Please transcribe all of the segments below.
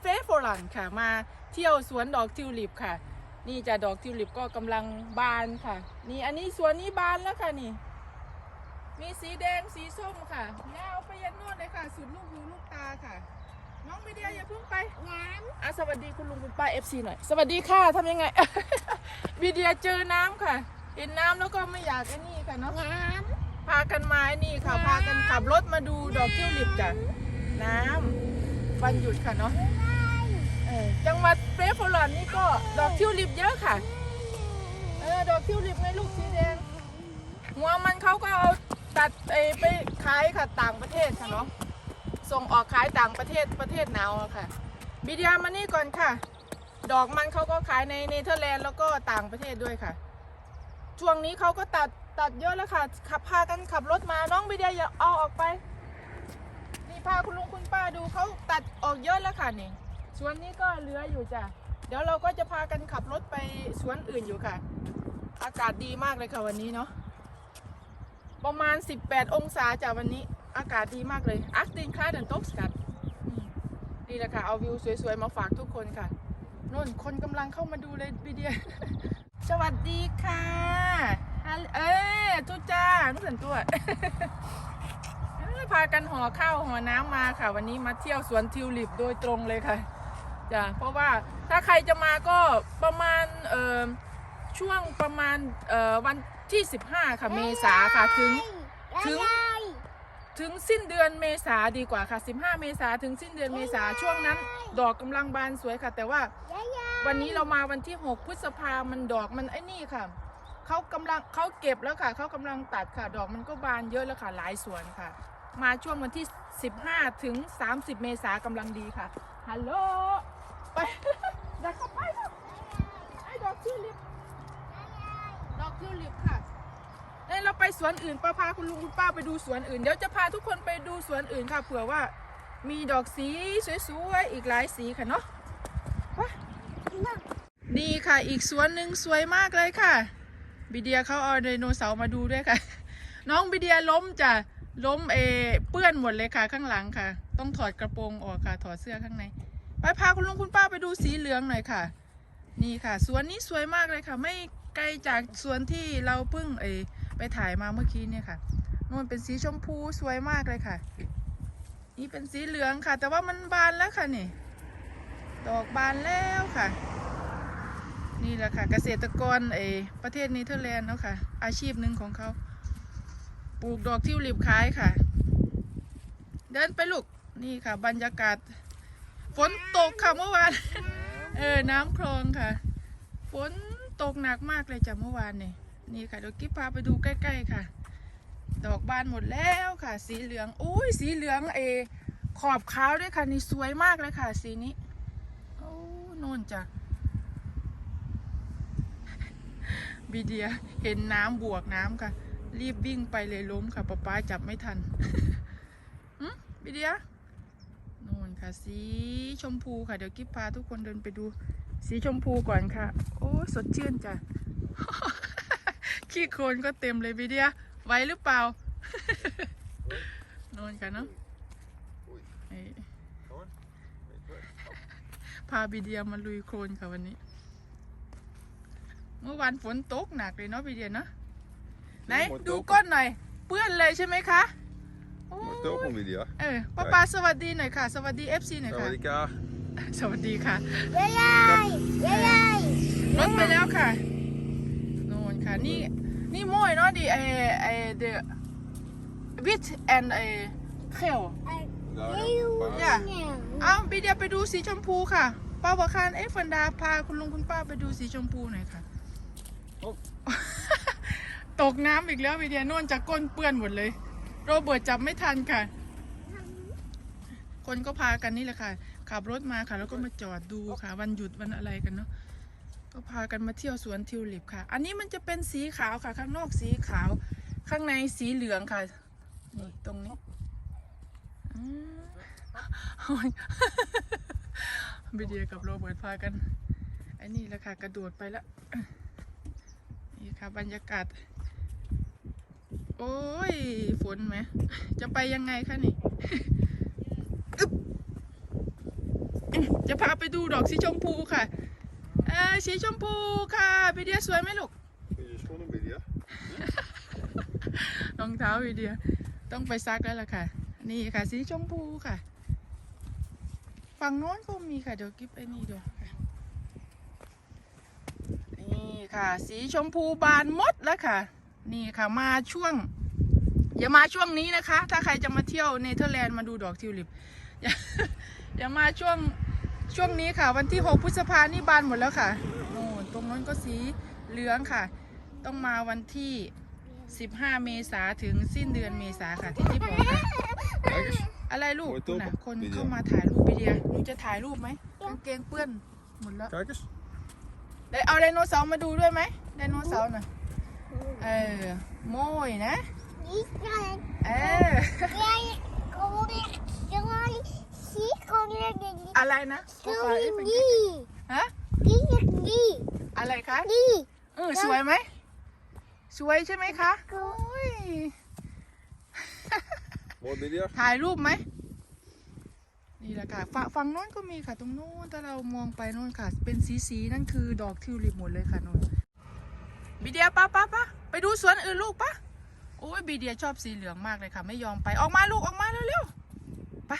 เฟสโฟลันค่ะมาเที่ยวสวนดอกทิวลิปค่ะ นี่จะดอกทิวลิปก็กำลังบานค่ะ นี่อันนี้สวนนี้บานแล้วค่ะนี่ มีสีแดงสีส้มค่ะยาวไปยันโน่นเลยค่ะ สุดลูกหูลูกตาค่ะ น้องวิเดียอย่าเพิ่งไปน้อะสวัสดีคุณลุงคุณป้าเอฟซีหน่อย สวัสดีค่ะทำยังไงวิเดียเจอน้ำค่ะเห็นน้ำแล้วก็ไม่อยากไอ้นี่ค่ะเนาะำน้พากันมาไอ้นี่ค่ะ พากันขับรถมาดูดอกทิวลิปจ้ะน้ำ วันหยุดค่ะเนาะเออจังหวัดเฟรฟลอนนี่ก็ดอกทิวลิปเยอะค่ะ เออดอกทิวลิปไงลูกสีแดงหัวมันเขาก็เอาตัดไปขายค่ะต่างประเทศค่ะเนาะส่งออกขายต่างประเทศประเทศหนาวค่ะบิดยามานี่ก่อนค่ะ ดอกมันเขาก็ขายในเนเธอร์แลนด์แล้วก็ต่างประเทศด้วยค่ะ ช่วงนี้เขาก็ตัดตัดเยอะแล้วค่ะ ขับพากันขับรถมาน้องบิดยาอย่าเอาออกไป พาคุณลุงคุณป้าดูเขาตัดออกเยอะแล้วค่ะนี่สวนนี้ก็เหลืออยู่จ้ะเดี๋ยวเราก็จะพากันขับรถไปสวนอื่นอยู่ค่ะ อากาศดีมากเลยค่ะวันนี้เนาะประมาณ 18 องศาจากวันนี้ อากาศดีมากเลยอักตินคลาดันตกสกัดนี่แหละค่ะเอาวิวสวยๆมาฝากทุกคนค่ะนุ่นคนกำลังเข้ามาดูเลยวิดีโอสวัสดีค่ะ เอ้ยทุจ้านุ่นตัว พากันห่อข้าวห่อน้ำมาค่ะ วันนี้มาเที่ยวสวนทิวลิปโดยตรงเลยค่ะจ้ะเพราะว่าถ้าใครจะมาก็ประมาณเอ่อช่วงประมาณเอ่อวันที่ 15 ค่ะเมษาค่ะถึงถึงถึงสิ้นเดือนเมษาดีกว่าค่ะ 15 เมษาถึงสิ้นเดือนเมษาช่วงนั้น ดอกกำลังบานสวยค่ะ แต่ว่าวันนี้เรามาวันที่ 6 พฤษภามันดอกมันไอ้นี่ค่ะเขากำลังเขาเก็บแล้วค่ะเขากำลังตัดค่ะ ดอกมันก็บานเยอะแล้วค่ะหลายสวนค่ะ มาช่วงวันที่ 15 ถึง 30 เมษากำลังดีค่ะ ฮัลโหล ไปเดี๋ยวเข้าไปนะไอ้ดอกทิวลิปดอกทิวลิปค่ะเอ้ยเราไปสวนอื่นป้าพาคุณลุงคุณป้าไปดูสวนอื่น เดี๋ยวจะพาทุกคนไปดูสวนอื่นค่ะ เผื่อว่ามีดอกสีสวยๆ อีกหลายสีค่ะเนาะไปนี่ค่ะอีกสวนหนึ่งสวยมากเลยค่ะ บิเดียเขาเอาไดโนเสาร์มาดูด้วยค่ะ น้องบิเดียล้มจ้ะ ล้มเอเปื้อนหมดเลยค่ะข้างหลังค่ะ ต้องถอดกระโปรงออกค่ะ ถอดเสื้อข้างใน ไปพาคุณลุงคุณป้าไปดูสีเหลืองหน่อยค่ะ นี่ค่ะ สวนนี้สวยมากเลยค่ะ ไม่ไกลจากสวนที่เราเพิ่งเอไปถ่ายมาเมื่อกี้เนี่ยค่ะนู่นเป็นสีชมพูสวยมากเลยค่ะ นี่เป็นสีเหลืองค่ะ แต่ว่ามันบานแล้วค่ะนี่ ดอกบานแล้วค่ะ นี่แหละค่ะ เกษตรกรเออประเทศเนเธอร์แลนด์เนาะค่ะ อาชีพหนึ่งของเขา ปลูกดอกทิวลิปขายค่ะ เดินไปลูก นี่ค่ะ บรรยากาศ ฝนตกค่ะเมื่อวาน เออ น้ำคลองค่ะ ฝนตกหนักมากเลยจ้ะเมื่อวานนี่ นี่ค่ะเดี๋ยวกิ๊บพาไปดูใกล้ ๆ ค่ะ ดอกบานหมดแล้วค่ะ สีเหลือง อุ้ยสีเหลืองเอ ขอบขาวด้วยค่ะ นี่สวยมากเลยค่ะ สีนี้ โอ้โน่นจ้ะบีเดีย เห็นน้ำบวกน้ำค่ะ รีบวิ่งไปเลยล้มค่ะป๊าป๊าจับไม่ทันหึบีเดียโน่นค่ะ สีชมพูค่ะ เดี๋ยวกิ๊บพาทุกคนเดินไปดู สีชมพูก่อนค่ะ โอ้สดชื่นจ้ะขี้โคลนก็เต็มเลยบีเดียไหวหรือเปล่าโน่นค่ะเนาะเอ้ยพาบีเดียมาลุยโคลนค่ะวันนี้ เมื่อวานฝนตกหนักเลยเนาะบีเดียเนาะ ไหนฝนตกดูก้นหน่อย เปื้อนเลยใช่ไหมคะโอ้ Moet ook ย een video. เออป้าปาสวัสดีหน่อยค่ะ สวัสดีเอฟซีหน่อยค่ะ Sawadika. สวัสดีค่ะ ยายยายยายยายรถไปแล้วค่ะโน่นค่ะ นี่นี่ม้วยเนาะดิไอไอเดอะวิทแอนไอเขล Daar Ja. een paar. เอาบีเดียไปดูสีชมพูค่ะป้าบอกคานเอฟันดาพาคุณลุงคุณป้าไปดูสีชมพูหน่อยค่ะ โอ้ ตกน้ำอีกแล้วบีเดียโน่นจากก้นเปื้อนหมดเลย โรเบิร์ตจับไม่ทันค่ะ คนก็พากันนี่แหละค่ะ ขับรถมาค่ะ แล้วก็มาจอดดูค่ะ วันหยุดวันอะไรกันเนาะก็พากันมาเที่ยวสวนทิวลิปค่ะ อันนี้มันจะเป็นสีขาวค่ะ ข้างนอกสีขาว ข้างในสีเหลืองค่ะ นี่ตรงนี้อืมโอ้ยบิเดียกับโรเบิร์ตพากันอ้นี่แหละค่ะ กระโดดไปแล้วนี่ค่ะบรรยากาศ โอ้ย ฝนไหม จะไปยังไงคะนี่อึ๊บจะพาไปดูดอกสีชมพูค่ะเอ่อสีชมพูค่ะวิเดียสวยไหมลูก Je schoenen bij die, hè? รองเท้าวิเดีย ต้องไปซักแล้วล่ะค่ะ นี่ค่ะ สีชมพูค่ะ ฝั่งโน้นก็มีค่ะ เดี๋ยวกิ๊บไอ้นี่เดี๋ยวค่ะนี่ค่ะ สีชมพูบานหมดแล้วค่ะ นี่ค่ะมาช่วง อย่ามาช่วงนี้นะคะ ถ้าใครจะมาเที่ยวเนเธอร์แลนด์มาดูดอกทิวลิปอย่าอย่ามาช่วงช่วงนี้ค่ะ วันที่ 6 พฤษภานี่บานหมดแล้วค่ะโน่นตรงนั้นก็สีเหลืองค่ะ ต้องมาวันที่ 15 เมษาถึงสิ้นเดือนเมษาค่ะที่ที่บอกค่ะ Kijk eens. อะไรลูกโอ้ยตุ๊บน่ะคนวิดีโอเข้ามาถ่ายรูปวิดีโอหนูจะถ่ายรูปไหมกางเกงเปื้อนหมดแล้ว Kijk eens. ได้เอาไดโนเสาร์มาดูด้วยไหมไดโนเสาร์น่ะ เออโมยนะ เออไงโอ้ยยังไงสีของเล่นนี่อะไรนะสีงี่ฮะนี่นี่อะไรคะนี่เออสวยไหมสวยใช่ไหมคะโอ้ย Mooi video. ถ่ายรูปไหมนี่แหละค่ะฝั่งฝั่งโน้นก็มีค่ะ ตรงโน้นถ้าเรามองไปโน้นค่ะ เป็นสีสีๆนั่นคือดอกทิวลิปหมดเลยค่ะโน้น บีเดียป้าป้าป้าไปดูสวนอื่นลูกป้าโอ้ยบีเดียชอบสีเหลืองมากเลยค่ะ ไม่ยอมไปออกมาลูกออกมาเร็วๆไป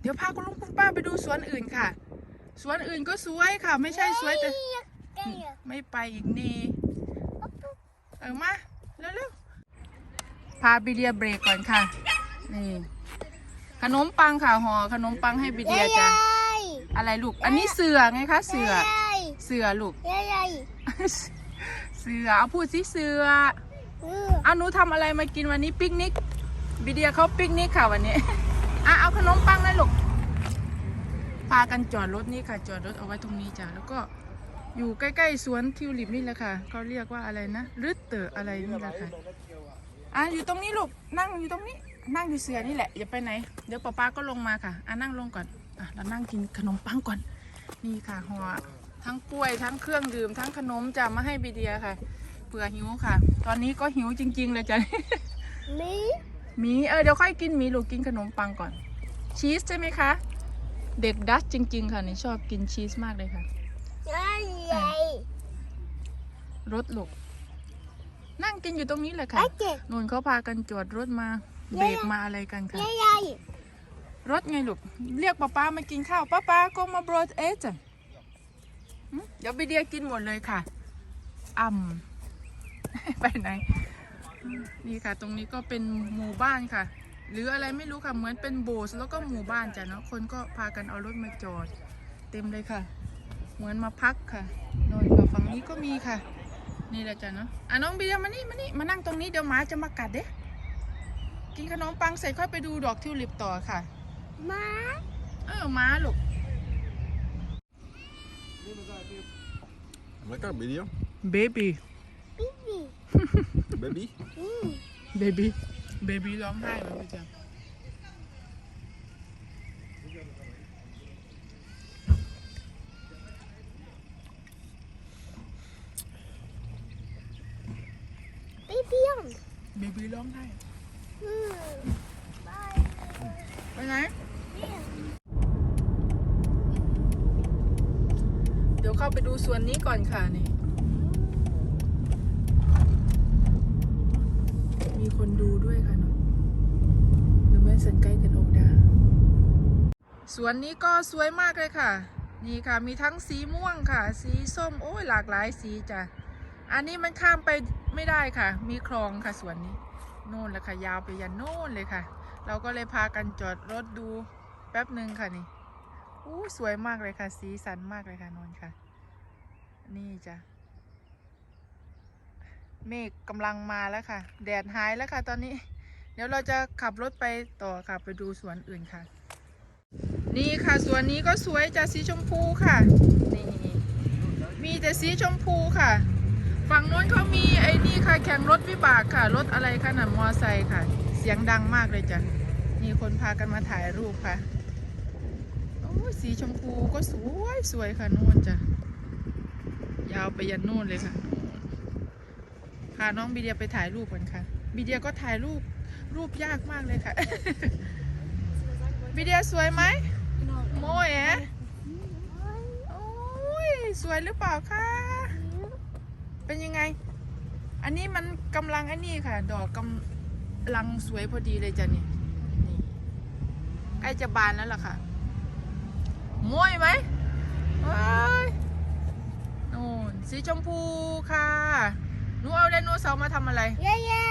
เดี๋ยวพาคุณลุงคุณป้าไปดูสวนอื่นค่ะ สวนอื่นก็สวยค่ะ ไม่ใช่สวยแต่ไม่ไปอีกนี่เออมาเร็วๆพาบิเดียเบรกก่อนค่ะ นี่ขนมปังค่ะห่อขนมปังให้บิเดียจ้ะอะไรลูก อันนี้เสือไงคะเสือ เสือลูกยายยาย เสือเอาพูดสิเสือเออเอาหนูทำอะไรมากินวันนี้ปิกนิกบิเดียเขาปิกนิกค่ะวันนี้อะเอาขนมปังนะลูกพากันจอดรถนี่ค่ะ จอดรถเอาไว้ตรงนี้จ้ะแล้วก็อยู่ใกล้ๆสวนทิวลิปนี่แหละค่ะเขาเรียกว่าอะไรนะรึดเตออะไรนี่แหละค่ะอะอยู่ตรงนี้ลูกนั่งอยู่ตรงนี้ นั่งอยู่เสือนี่แหละอย่าไปไหนเดี๋ยวป๊าป๊าก็ลงมาค่ะอะนั่งลงก่อนอะเรานั่งกินขนมปังก่อนนี่ค่ะห่อ ทั้งกล้วยทั้งเครื่องดื่มทั้งขนมจะมาให้บีเดียค่ะเผื่อหิวค่ะ ตอนนี้ก็หิวจริง ๆ เลยจ้ะมีหมีเออเดี๋ยวค่อยกินหมีลูกกินขนมปังก่อน ชีสใช่ไหมคะ เด็กดัชจริง ๆ ค่ะนี่ชอบกินชีสมากเลยค่ะยายยายรถลูกนั่งกินอยู่ตรงนี้แหละค่ะไอ้เจ๊นุ่นเขาพากันจอดรถมาเบรกมาอะไรกันค่ะยายยายรถไงลูกเรียกป้าป้ามากินข้าวป้าป้าก็มาบรอดเอสจ้ะหึ เดี๋ยวไปเดียกินหมดเลยค่ะอ่ำไปไหน นี่ค่ะ ตรงนี้ก็เป็นหมู่บ้านค่ะ หรืออะไรไม่รู้ค่ะ เหมือนเป็นโบสถ์แล้วก็หมู่บ้านจ้ะเนาะ คนก็พากันเอารถมาจอด เต็มเลยค่ะ เหมือนมาพักค่ะโน่นค่ะฝั่งนี้ก็มีค่ะ นี่แหละจ้ะเนาะ อะน้องเบียร์มานี่มานี่มานั่งตรงนี้เดี๋ยวหมาจะมากัดเด้ กินขนมปังเสร็จค่อยไปดูดอกทิวลิปต่อค่ะมา เออม้าลูก Lekker video. เบบี้พี่พี่ Baby. อืมเบบี้เบบี้ร้องไห้ไหมพี่จ๊ะพี่พี่ยงเบบี้ร้องไห้อืมบายไปไหน เข้าไปดูสวนนี้ก่อนค่ะนี่ มีคนดูด้วยค่ะเนาะหรือแม่สันใกล้กันโอดาสวนนี้ก็สวยมากเลยค่ะ นี่ค่ะมีทั้งสีม่วงค่ะ สีส้มโอ้ยหลากหลายสีจ้ะอันนี้มันข้ามไปไม่ได้ค่ะ มีคลองค่ะสวนนี้โน่นแหละค่ะยาวไปยันโน่นเลยค่ะ เราก็เลยพากันจอดรถดูแป๊บหนึ่งค่ะนี่อู้สวยมากเลยค่ะ สีสันมากเลยค่ะนนท์ค่ะ นี่จ้ะ เมฆกำลังมาแล้วค่ะ แดดหายแล้วค่ะ ตอนนี้ เดี๋ยวเราจะขับรถไปต่อค่ะไปดูสวนอื่นค่ะ นี่ค่ะสวนนี้ก็สวยจ้ะสีชมพูค่ะนี่มีแต่สีชมพูค่ะ ฝั่งโน้นเขามีไอ้นี่ค่ะ แข่งรถวิบากค่ะ รถอะไรคะน่ะมอไซค์ค่ะ เสียงดังมากเลยจ้ะมีคนพากันมาถ่ายรูปค่ะ โอ้สีชมพูก็สวยสวยค่ะโน่นจ้ะ ยาวไปยันโน่นเลยค่ะ พาน้องบีเดียไปถ่ายรูปกันค่ะบีเดียก็ถ่ายรูปรูปยากมากเลยค่ะบีเดียสวยไหมโมเอ๋โอ้ยสวยหรือเปล่าคะ เป็นยังไง อันนี้มันกำลังอันนี้ค่ะ ดอกกำลังสวยพอดีเลยจ้ะนี่นี่ใกล้จะบานแล้วล่ะค่ะมวยไหมว้าย นู่นสีชมพูค่ะหนูเอาไดโนเสาร์มาทำอะไร เย้เย้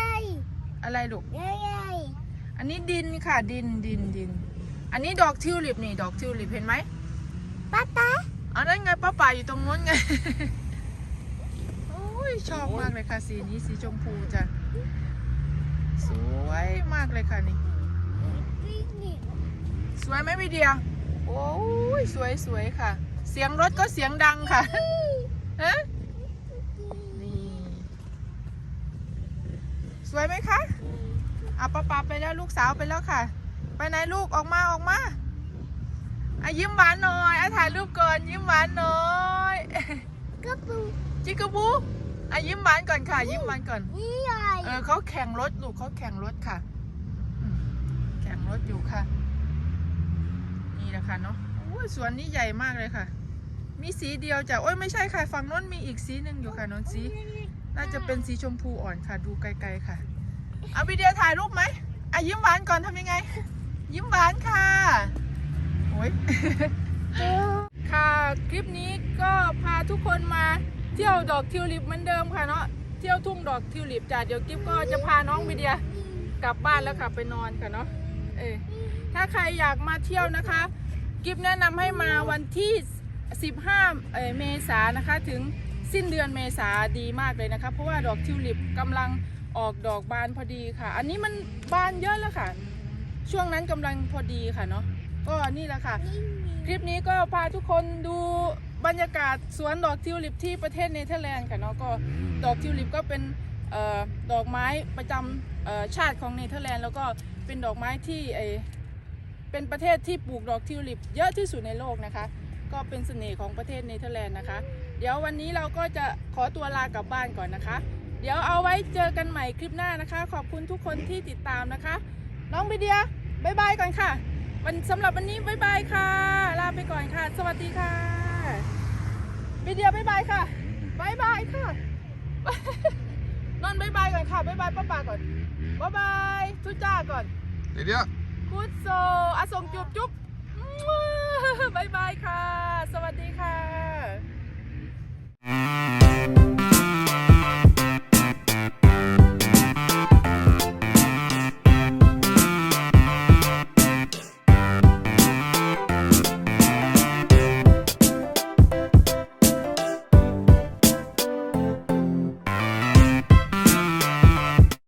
อะไรลูกเย้เย้อันนี้ดินค่ะดินดินดิน อันนี้ดอกทิวลิปนี่ดอกทิวลิปเห็นไหมป๊าป๊าอันนั้นไงป้าป่าอยู่ตรงนู้นไงโอ้ยชอบมากเลยค่ะสีนี้สีชมพูจ้ะสวยมากเลยค่ะนี่ สวยไหมพี่เดีย โอ้ยสวยสวยค่ะ เสียงรถก็เสียงดังค่ะ ฮะนี่สวยไหมคะอะป้าปาไปแล้วลูกสาวไปแล้วค่ะ ไปไหนลูกออกมาออกมาอะยิ้มหวานหน่อยอะถ่ายรูปก่อนยิ้มหวานหน่อยกระปูจิกกะบูอะยิ้มหวานก่อนค่ะ ยิ้มหวานก่อนนี่ใหญ่เออเขาแข่งรถลูกเขาแข่งรถค่ะอืมแข่งรถอยู่ค่ะ นี่แหละค่ะเนาะโอ้ยสวนนี้ใหญ่มากเลยค่ะ มีสีเดียวจ้ะโอ้ยไม่ใช่ค่ะฝั่งโน้นมีอีกสีหนึ่งอยู่ค่ะน้นสีน่าจะเป็นสีชมพูอ่อนค่ะ ดูไกลๆค่ะ เอาวิดีโอถ่ายรูปไหมอะยิ้มหวานก่อนทำยังไง ยิ้มหวานค่ะโอ้ยค่ะคลิปนี้ก็พาทุกคนมาเที่ยวดอกทิวลิปเหมือนเดิมค่ะเนาะเที่ยวทุ่งดอกทิวลิปจ้ะเดี๋ยวกิ๊บก็จะพาน้องวิเดียกลับบ้านแล้วค่ะไปนอนค่ะเนาะเออถ้าใครอยากมาเที่ยวนะคะ กิ๊บแนะนำให้มาวันที่ 15เเมษายนนะคะถึงสิ้นเดือนเมษาดีมากเลยนะคะ เพราะว่าดอกทิวลิปกำลังออกดอกบานพอดีค่ะ อันนี้มันบานเยอะแล้วค่ะ ช่วงนั้นกำลังพอดีค่ะเนาะก็นี่แหละค่ะ คลิปนี้ก็พาทุกคนดูบรรยากาศสวนดอกทิวลิปที่ประเทศเนเธอร์แลนด์ค่ะเนาะก็ดอกทิวลิปก็เป็นออดอกไม้ประจำชาติของเนเธอร์แลนด์แล้วก็เป็นดอกไม้ที่เป็นประเทศที่ปลูกดอกทิวลิป เยอะที่สุดในโลกนะคะ ก็เป็นเสน่ห์ของประเทศเนเธอร์แลนด์นะคะ เดี๋ยววันนี้เราก็จะขอตัวลากลับบ้านก่อนนะคะ เดี๋ยวเอาไว้เจอกันใหม่คลิปหน้านะคะ ขอบคุณทุกคนที่ติดตามนะคะ น้องบิเดียบายบายก่อนค่ะ วันสำหรับวันนี้บายบายค่ะ ลาไปก่อนค่ะ สวัสดีค่ะบิเดียบายบายค่ะบายบายค่ะนอนบายบายก่อนค่ะบายบายป้าป่าก่อนบายบายทุจ้าก่อน Lydia. พุทโซอาส่งจุบจุ๊บ บายบายค่ะ สวัสดีค่ะ